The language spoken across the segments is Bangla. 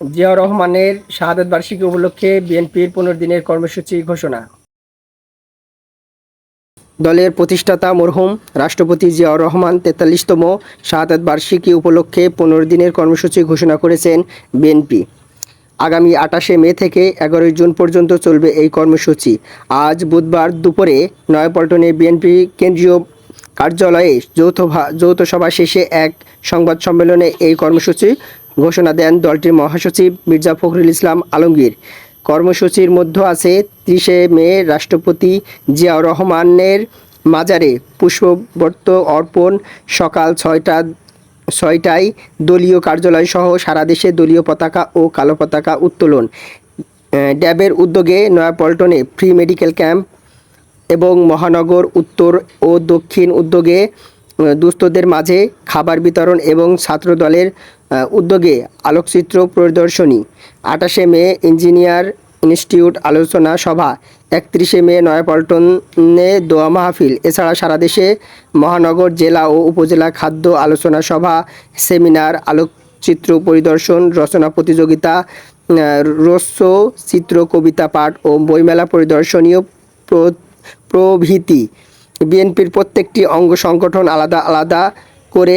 জিয়াউর রহমানের শাহাদত বার্ষিকী উপলক্ষে বিএনপির পনেরো দিনের কর্মসূচি ঘোষণা। দলের প্রতিষ্ঠাতা মরহুম রাষ্ট্রপতি জিয়াউর রহমান তেতাল্লিশতম শাহাদত বার্ষিকী উপলক্ষে পনেরো দিনের কর্মসূচি ঘোষণা করেছেন বিএনপি। আগামী আটাশে মে থেকে এগারোই জুন পর্যন্ত চলবে এই কর্মসূচি। আজ বুধবার দুপুরে নয়াপল্টনে বিএনপি কেন্দ্রীয় কার্যালয়ে যৌথ যৌথ সভা শেষে এক সংবাদ সম্মেলনে এই কর্মসূচি ঘোষণা দেন দলটির মহাসচিব মির্জা ফখরুল ইসলাম আলমগীর। কর্মসূচির মধ্যে আছে ত্রিশে মে রাষ্ট্রপতি জিয়াউর রহমানের মাজারে পুষ্পবর্ত অর্পণ সকাল ছয়টা, ছয়টায় দলীয় কার্যালয় সহ সারা দেশে দলীয় পতাকা ও কালো পতাকা উত্তোলন। ড্যাবের উদ্যোগে নয়াপল্টনে ফ্রি মেডিকেল ক্যাম্প এবং মহানগর উত্তর ও দক্ষিণ উদ্যোগে দুস্থদের মাঝে খাবার বিতরণ এবং ছাত্রদলের আহ, উদ্যোগে আলোকচিত্র প্রদর্শনী। আঠাশে মে ইঞ্জিনিয়ার ইনস্টিটিউট আলোচনা সভা। একত্রিশে মে নয়াপল্টনে দোয়া মাহফিল। এছাড়া সারা দেশে মহানগর জেলা ও উপজেলা খাদ্য আলোচনা সভা সেমিনার আলোকচিত্র পরিদর্শন রচনা প্রতিযোগিতা রস্য চিত্র কবিতা পাঠ ও বইমেলা পরিদর্শনীয় প্র- প্রভৃতি। বিএনপির প্রত্যেকটি অঙ্গ সংগঠন আলাদা আলাদা করে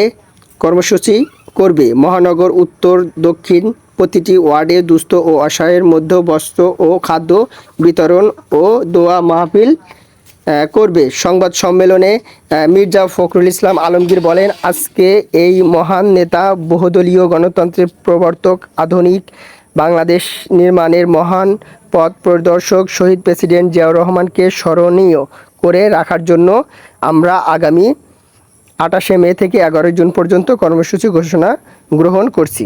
কর্মসূচি করবে। মহানগর, উত্তর, দক্ষিণ প্রতিটি ওয়ার্ডে দুস্থ ও অসহায়ের মধ্যে বস্ত্র ও খাদ্য বিতরণ ও দোয়া মাহফিল করবে। সংবাদ সম্মেলনে মির্জা ফখরুল ইসলাম আলমগীর বলেন, আজকে এই মহান নেতা, বহুদলীয় গণতন্ত্রের প্রবর্তক, আধুনিক বাংলাদেশ নির্মাণের মহান পথ প্রদর্শক, শহীদ প্রেসিডেন্ট জিয়াউর রহমানকে স্মরণীয় করে রাখার জন্য আমরা আগামী আটাশে মে থেকে এগারোই জুন পর্যন্ত কর্মসূচি ঘোষণা গ্রহণ করছি।